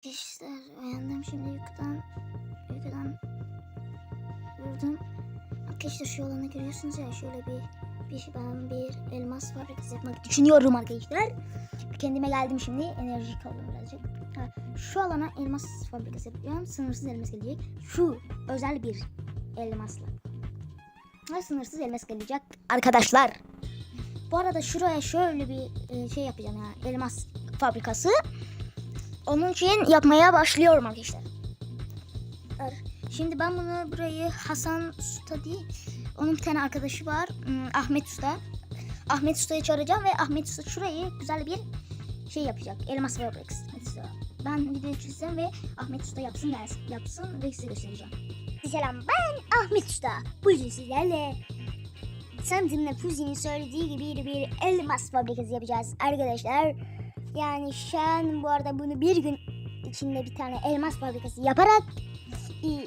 Arkadaşlar uyandım şimdi uykudan. Uykudan vurdum. Arkadaşlar şu alanı görüyorsunuz ya şöyle bir bir ben bir elmas fabrikası yapmak düşünüyorum arkadaşlar. Kendime geldim şimdi enerji kaldım birazcık. Ha, şu alana elmas fabrikası yapacağım. Sınırsız elmas gelecek. Şu özel bir elmasla. Ve sınırsız elmas gelecek arkadaşlar. Bu arada şuraya şöyle bir e, şey yapacağım ya elmas fabrikası. Onun için yapmaya başlıyorum arkadaşlar. Şimdi ben bunu burayı Hasan Usta değil. Onun bir tane arkadaşı var. hmm, Ahmet Usta. Ahmet Usta'yı çağıracağım ve Ahmet Usta şurayı güzel bir şey yapacak. Elmas fabrikası. Ben video çizeceğim ve Ahmet Usta yapsın dersin. Yapsın ve size göstereceğim. Selam ben Ahmet Usta. Bugün sizlerle Samsun'la Fuzi'nin söylediği gibi bir elmas fabrikası yapacağız arkadaşlar. Yani şu an bu arada bunu bir gün içinde bir tane elmas fabrikası yaparak i-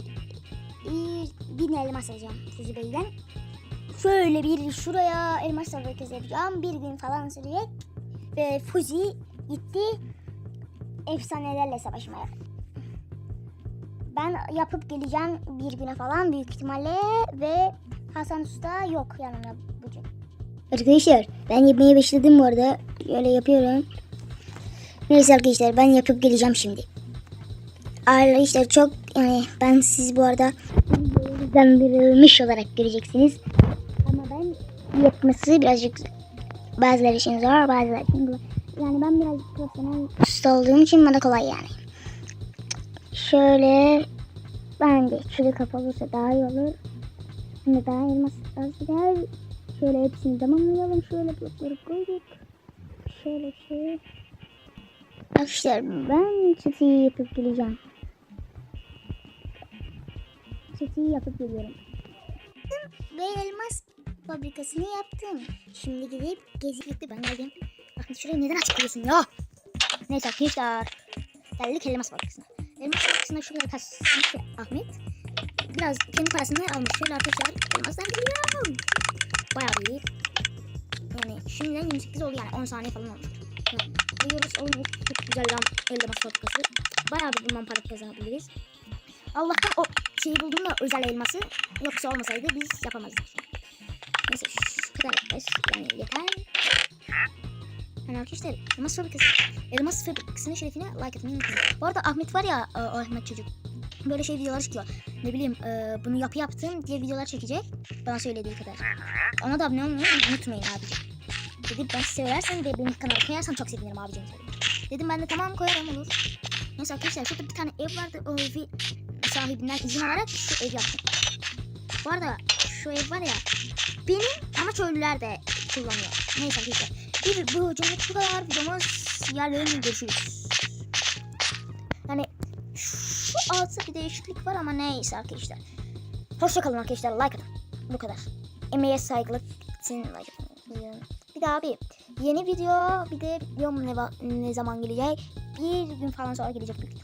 bin elmas alacağım Fuzi Bey'den. Şöyle bir şuraya elmas fabrikası yapacağım. Bir gün falan sürecek. Ve Fuzi gitti efsanelerle savaşmaya. Ben yapıp geleceğim bir güne falan büyük ihtimalle ve Hasan Usta yok yanımda bugün. Arkadaşlar ben yapmaya başladım bu arada. Şöyle yapıyorum. Neyse arkadaşlar ben yapıp geleceğim şimdi. Arkadaşlar çok yani ben siz bu arada hızlandırılmış olarak göreceksiniz. Ama ben yapması birazcık bazıları için zor bazıları için kolay. Yani ben birazcık profesyonel usta olduğum için bana kolay yani. Şöyle bence şurada kapalı olsa daha iyi olur. Şimdi daha elmas az gider. Şöyle hepsini tamamlayalım. Şöyle blokları koyduk. Şöyle şey. Arkadaşlar ben çatıyı yapıp geleceğim. Çatıyı yapıp geliyorum. Ve elmas fabrikasını yaptım. Şimdi gidip gezip ben geldim. Bakın şurayı neden açıklıyorsun ya? Neyse arkadaşlar. Geldik elmas fabrikasına. Elmas fabrikasına şuraya kasmış Ahmet. Biraz kendi parasını almış. Şöyle arkadaşlar elmaslar geliyor. Bayağı büyük. Yani şimdiden 28 oldu yani 10 saniye falan olmuş. Duyuyoruz olmuş. Çok güzel elmas fabrikası. Bayağı bir bundan para kazanabiliriz. Allah'tan o şeyi buldum da özel elması. Yoksa olmasaydı biz yapamazdık. Neyse şu kadar yaparız. Yani yeter. Yani arkadaşlar elmas fabrikası. Elmas fabrikasının şerefine like atmayı unutmayın. Bu arada Ahmet var ya o o Ahmet çocuk. Böyle şey videolar çıkıyor. Ne bileyim e, bunu yapı yaptım diye videolar çekecek. Bana söylediği kadar. Ona da abone olmayı unutmayın abicim. Dedim ben söylersen ve benim kanalıma koyarsan çok sevinirim abicim. Dedi. Dedim ben de tamam koyarım olur. Neyse arkadaşlar şurada bir tane ev vardı. O evi sahibinden izin alarak şu ev yaptım. Bu arada şu ev var ya benim ama köylüler de kullanıyor. Neyse arkadaşlar. Bir bu videomuz bu kadar. Videomuz yerlerinde görüşürüz. Yani şu altta bir değişiklik var ama neyse arkadaşlar. Hoşçakalın arkadaşlar. Like atın. Bu kadar. Emeğe saygılı için like atın. Daha abi yeni video bir de videom ne, ne zaman gelecek? Bir gün falan sonra gelecek büyük.